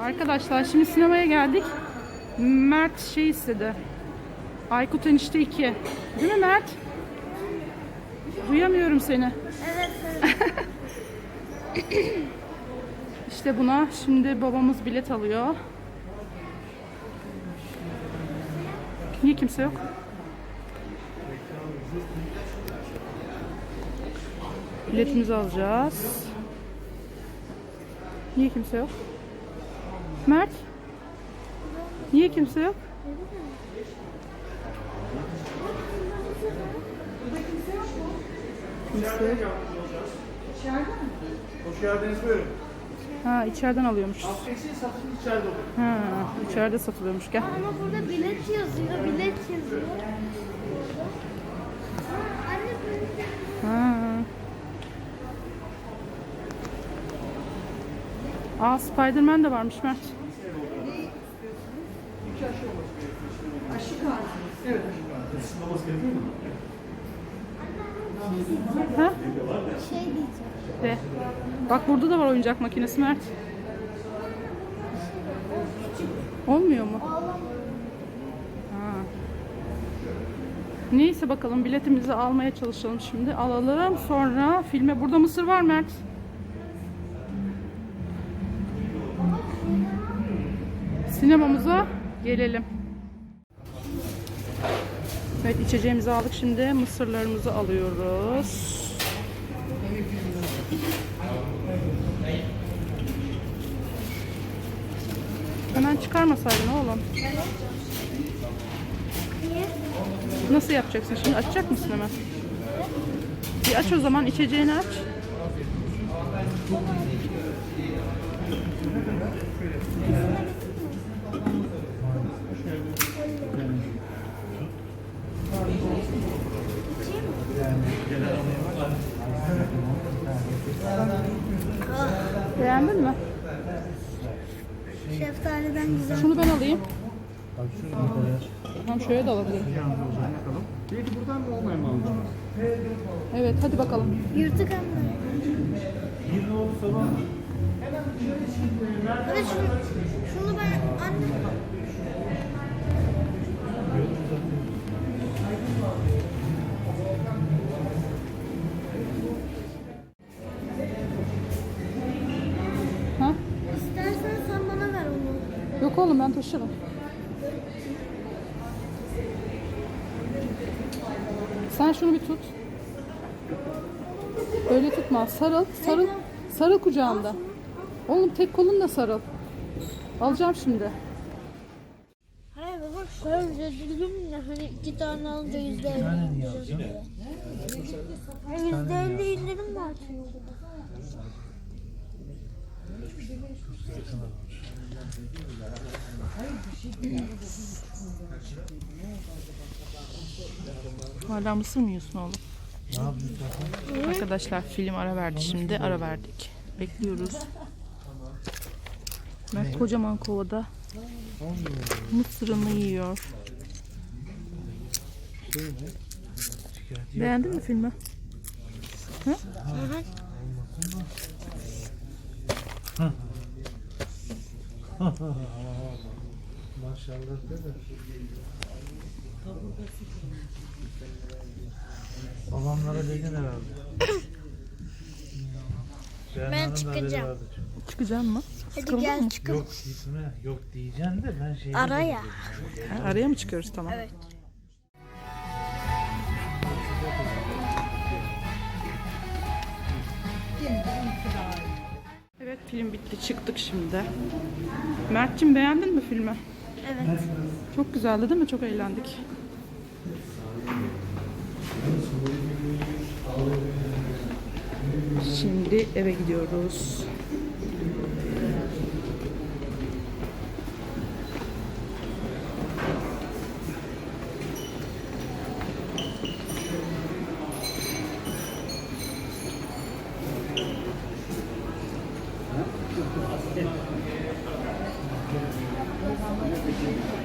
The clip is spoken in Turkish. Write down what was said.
Arkadaşlar şimdi sinemaya geldik. Mert şey istedi. Aykut Enişte 2. Değil mi Mert? Duyamıyorum seni. Evet. İşte buna şimdi babamız bilet alıyor. Niye kimse yok? Biletimizi alacağız. Niye kimse yok? Mert? Niye kimse yok? Kimse yok. Hoş geldiniz buyurun. Ha içeriden alıyormuş. Eksiği satın içeride olur. Ha içeride satılıyormuş gel. Ama burada bilet yazıyor. Bilet yazıyor. Ha. Aa Spiderman de varmış Mert. Babası gerekiyor mu? Ha? Şey. De. Bak burada da var oyuncak makinesi Mert. Olmuyor mu? Ha. Neyse bakalım biletimizi almaya çalışalım şimdi. Alalım sonra filme. Burada mısır var Mert. Sinemamıza gelelim. Evet içeceğimizi aldık şimdi mısırlarımızı alıyoruz. Hemen çıkarmasaydın oğlum. Nasıl yapacaksın şimdi? Açacak mısın hemen? Bir aç o zaman içeceğini aç. Beğendin mi? Şeftaliden güzel. Şunu ben alayım. Tamam şöyle de alabilirim. Belki buradan mı olmayan mı aldın? Evet hadi bakalım. Yırtık anne. Hadi şunu, şunu ben anne. Oğlum ben taşırım. Sen şunu bir tut. Öyle tutma. Sarıl. Sarıl. Sarıl kucağımda. Oğlum tek kolunla sarıl. Alacağım şimdi. Hayır baba şöyle dedim ya hani iki tane alınca yüzde elli indirim yüzde elli indirim var çünkü. Hala mısır mı oğlum? Arkadaşlar film ara verdi şimdi. Ara verdik. Bekliyoruz. Mert kocaman kovada mısırını yiyor. Beğendin mi filmi? Maşallah dedi. Babamlara dedin herhalde. Ben çıkacağım. Çıkacağım mı? Hadi gel çıkalım. Yok gitme. Yok diyeceksin de ben şey Ara ya. Ha, araya mı çıkıyoruz tamam. Evet film bitti çıktık şimdi. Mert'cim beğendin mi filmi? Evet. Çok güzeldi değil mi? Çok eğlendik. Şimdi eve gidiyoruz. Thank you.